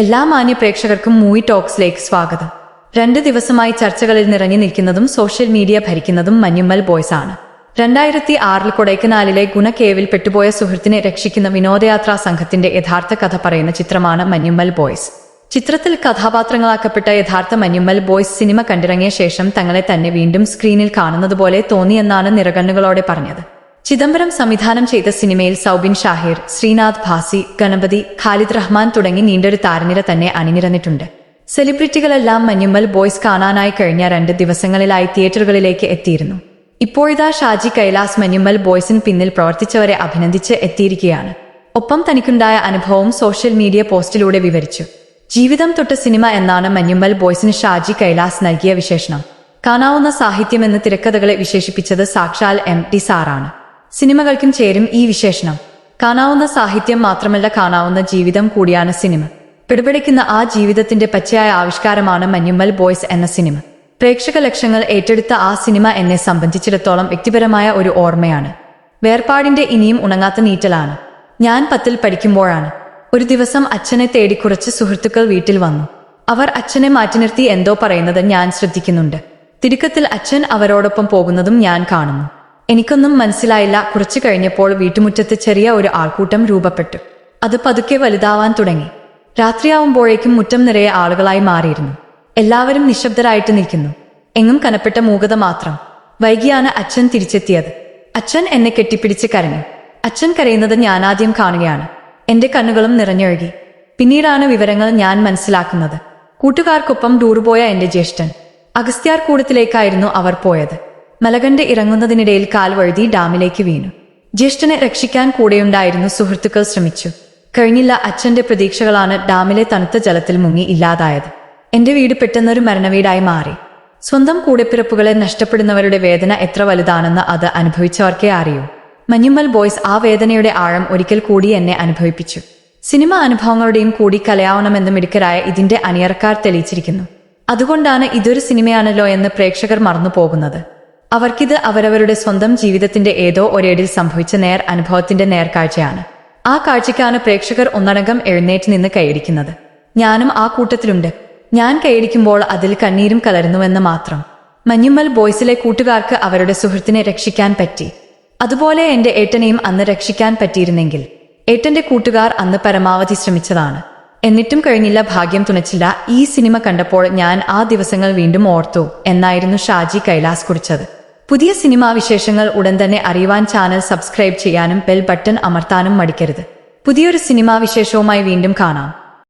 എല്ലാ മാന്യ പ്രേക്ഷകർക്കും മൂവി ടോക്സിലേക്ക് സ്വാഗതം. രണ്ട് ദിവസമായി ചർച്ചകളിൽ നിറഞ്ഞു നിൽക്കുന്നതും സോഷ്യൽ മീഡിയ ഭരിക്കുന്നതും മഞ്ഞുമ്മൽ ബോയ്സ് ആണ്. രണ്ടായിരത്തി ആറിൽ കൊടൈക്കനാലിലെ ഗുണക്കേവിൽ പെട്ടുപോയ സുഹൃത്തിനെ രക്ഷിക്കുന്ന വിനോദയാത്രാ സംഘത്തിന്റെ യഥാർത്ഥ കഥ പറയുന്ന ചിത്രമാണ് മഞ്ഞുമ്മൽ ബോയ്സ്. ചിത്രത്തിൽ കഥാപാത്രങ്ങളാക്കപ്പെട്ട യഥാർത്ഥ മഞ്ഞുമ്മൽ ബോയ്സ് സിനിമ കണ്ടിറങ്ങിയ ശേഷം തങ്ങളെ തന്നെ വീണ്ടും സ്ക്രീനിൽ കാണുന്നതുപോലെ തോന്നിയെന്നാണ് നിറകണ്ണുകളോടെ പറഞ്ഞത്. ചിദംബരം സംവിധാനം ചെയ്ത സിനിമയിൽ സൗബിൻ ഷാഹിർ ശ്രീനാഥ് ഭാസി ഗണപതി ഖാലിദ് റഹ്മാൻ തുടങ്ങി നീണ്ടൊരു താരനിര തന്നെ അണിനിരന്നിട്ടുണ്ട്. സെലിബ്രിറ്റികളെല്ലാം മഞ്ഞുമ്മൽ ബോയ്സ് കാണാനായി കഴിഞ്ഞ രണ്ട് ദിവസങ്ങളിലായി തിയേറ്ററുകളിലേക്ക് എത്തിയിരുന്നു. ഇപ്പോഴിതാ ഷാജി കൈലാസ് മഞ്ഞുമ്മൽ ബോയ്സിന് പിന്നിൽ പ്രവർത്തിച്ചവരെ അഭിനന്ദിച്ച് എത്തിയിരിക്കുകയാണ്. ഒപ്പം തനിക്കുണ്ടായ അനുഭവം സോഷ്യൽ മീഡിയ പോസ്റ്റിലൂടെ വിവരിച്ചു. ജീവിതം തൊട്ട് സിനിമ എന്നാണ് മഞ്ഞുമ്മൽ ബോയ്സിന് ഷാജി കൈലാസ് നൽകിയ വിശേഷണം. കാണാവുന്ന സാഹിത്യമെന്ന് തിരക്കഥകളെ വിശേഷിപ്പിച്ചത് സാക്ഷാൽ എം ടി സാറാണ്. സിനിമകൾക്കും ചേരും ഈ വിശേഷണം. കാണാവുന്ന സാഹിത്യം മാത്രമല്ല കാണാവുന്ന ജീവിതം കൂടിയാണ് സിനിമ. പിടിപിടിക്കുന്ന ആ ജീവിതത്തിന്റെ പച്ചയായ ആവിഷ്കാരമാണ് മഞ്ഞുമ്മൽ ബോയ്സ് എന്ന സിനിമ. പ്രേക്ഷക ലക്ഷ്യങ്ങൾ ഏറ്റെടുത്ത ആ സിനിമ എന്നെ സംബന്ധിച്ചിടത്തോളം വ്യക്തിപരമായ ഒരു ഓർമ്മയാണ്. വേർപാടിന്റെ ഇനിയും ഉണങ്ങാത്ത നീറ്റലാണ്. ഞാൻ പത്തിൽ പഠിക്കുമ്പോഴാണ്. ഒരു ദിവസം അച്ഛനെ തേടി കുറച്ച് സുഹൃത്തുക്കൾ വീട്ടിൽ വന്നു. അവർ അച്ഛനെ മാറ്റി നിർത്തി എന്തോ പറയുന്നത് ഞാൻ ശ്രദ്ധിക്കുന്നുണ്ട്. തിടുക്കത്തിൽ അച്ഛൻ അവരോടൊപ്പം പോകുന്നതും ഞാൻ കാണുന്നു. എനിക്കൊന്നും മനസ്സിലായില്ല. കുറച്ചു കഴിഞ്ഞപ്പോൾ വീട്ടുമുറ്റത്ത് ചെറിയ ഒരു ആൾക്കൂട്ടം രൂപപ്പെട്ടു. അത് പതുക്കെ വലുതാവാൻ തുടങ്ങി. രാത്രിയാവുമ്പോഴേക്കും മുറ്റം നിറയെ ആളുകളായി മാറിയിരുന്നു. എല്ലാവരും നിശബ്ദരായിട്ട് നിൽക്കുന്നു. എങ്ങും കനപ്പെട്ട മൂകത മാത്രം. വൈകിയാണ് അച്ഛൻ തിരിച്ചെത്തിയത്. അച്ഛൻ എന്നെ കെട്ടിപ്പിടിച്ച് കരഞ്ഞു. അച്ഛൻ കരയുന്നത് ഞാനാദ്യം കാണുകയാണ്. എന്റെ കണ്ണുകളും നിറഞ്ഞൊഴുകി. പിന്നീടാണ് വിവരങ്ങൾ ഞാൻ മനസ്സിലാക്കുന്നത്. കൂട്ടുകാർക്കൊപ്പം ടൂർ പോയ എന്റെ ജ്യേഷ്ഠൻ. അഗസ്ത്യാർ കൂടത്തിലേക്കായിരുന്നു അവർ പോയത്. മലകണ്ട് ഇറങ്ങുന്നതിനിടയിൽ കാൽ വഴുതി ഡാമിലേക്ക് വീണു. ജ്യേഷ്ഠനെ രക്ഷിക്കാൻ കൂടെയുണ്ടായിരുന്നു സുഹൃത്തുക്കൾ ശ്രമിച്ചു. കഴിഞ്ഞില്ല അച്ഛന്റെ പ്രതീക്ഷകളാണ് ഡാമിലെ തണുത്ത ജലത്തിൽ മുങ്ങി ഇല്ലാതായത്. എന്റെ വീട് പെട്ടെന്നൊരു മരണവീടായി മാറി. സ്വന്തം കൂടെപ്പിറപ്പുകളെ നഷ്ടപ്പെടുന്നവരുടെ വേദന എത്ര വലുതാണെന്ന് അത് അനുഭവിച്ചവർക്കേ അറിയൂ. മഞ്ഞുമ്മൽ ബോയ്സ് ആ വേദനയുടെ ആഴം ഒരിക്കൽ കൂടി എന്നെ അനുഭവിപ്പിച്ചു. സിനിമ അനുഭവങ്ങളുടെയും കൂടി കലയാവണമെന്ന് മിടുക്കരായ ഇതിന്റെ അണിയറക്കാർ തെളിയിച്ചിരിക്കുന്നു. അതുകൊണ്ടാണ് ഇതൊരു സിനിമയാണല്ലോ എന്ന് പ്രേക്ഷകർ മറന്നു പോകുന്നത് അവർക്കിത് അവരവരുടെ സ്വന്തം ജീവിതത്തിന്റെ ഏതോ ഒരേടിൽ സംഭവിച്ച നേർ അനുഭവത്തിന്റെ നേർക്കാഴ്ചയാണ്. ആ കാഴ്ചയ്ക്കാണ് പ്രേക്ഷകർ ഒന്നടങ്കം എഴുന്നേറ്റ് നിന്ന് കൈയടിക്കുന്നത്. ഞാനും ആ കൂട്ടത്തിലുണ്ട്. ഞാൻ കൈയടിക്കുമ്പോൾ അതിൽ കണ്ണീരും കലരുന്നുവെന്ന് മാത്രം. മഞ്ഞുമ്മൽ ബോയ്സിലെ കൂട്ടുകാർക്ക് അവരുടെ സുഹൃത്തിനെ രക്ഷിക്കാൻ പറ്റി. അതുപോലെ എന്റെ ഏട്ടനെയും അന്ന് രക്ഷിക്കാൻ പറ്റിയിരുന്നെങ്കിൽ. ഏട്ടന്റെ കൂട്ടുകാർ അന്ന് പരമാവധി ശ്രമിച്ചതാണ്. എന്നിട്ടും കഴിഞ്ഞില്ല ഭാഗ്യം തുണച്ചില്ല. ഈ സിനിമ കണ്ടപ്പോൾ ഞാൻ ആ ദിവസങ്ങൾ വീണ്ടും ഓർത്തു. എന്നായിരുന്നു ഷാജി കൈലാസ് കുറിച്ചത്. പുതിയ സിനിമാ വിശേഷങ്ങൾ ഉടൻ തന്നെ അറിയുവാൻ ചാനൽ സബ്സ്ക്രൈബ് ചെയ്യാനും ബെൽ ബട്ടൺ അമർത്താനും മടിക്കരുത്. പുതിയൊരു സിനിമാ വിശേഷവുമായി വീണ്ടും കാണാം.